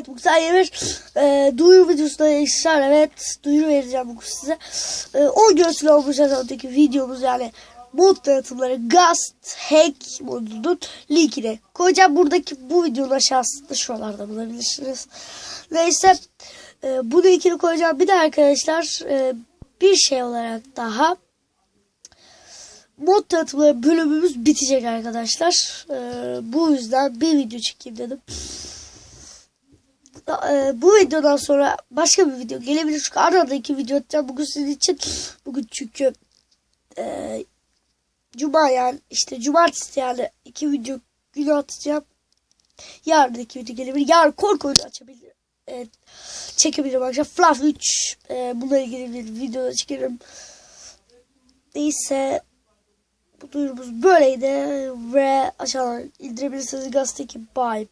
Evet bu güzel yemiş. E, duyuru videosunda arkadaşlar evet duyuru vereceğim bugün size. E, 10 gün süre olmuş önceki videomuz yani mod tanıtımları Gast Hack modunun linkini koyacağım. Buradaki bu videonun aşağısında şuralarda bulabilirsiniz. Neyse e, bu linkini koyacağım. Bir de arkadaşlar e, bir şey olarak daha mod tanıtımları bölümümüz bitecek arkadaşlar. Ee, bu yüzden bir video çekeyim dedim. Ee, bu videodan sonra başka bir video gelebilir. Çünkü arada iki video atacağım bugün sizin için. Bugün çünkü e, Cuma yani işte cumartesi yani iki video günü atacağım. Yarın da iki video gelebilir. Yarın korku oyunu açabilirim. Evet, çekebilirim arkadaşlar. Fluff 3 e, bununla ilgili bir video çekerim. Neyse bu duyurumuz böyleydi ve aşağıdan indirebilirsiniz gazeteki bye.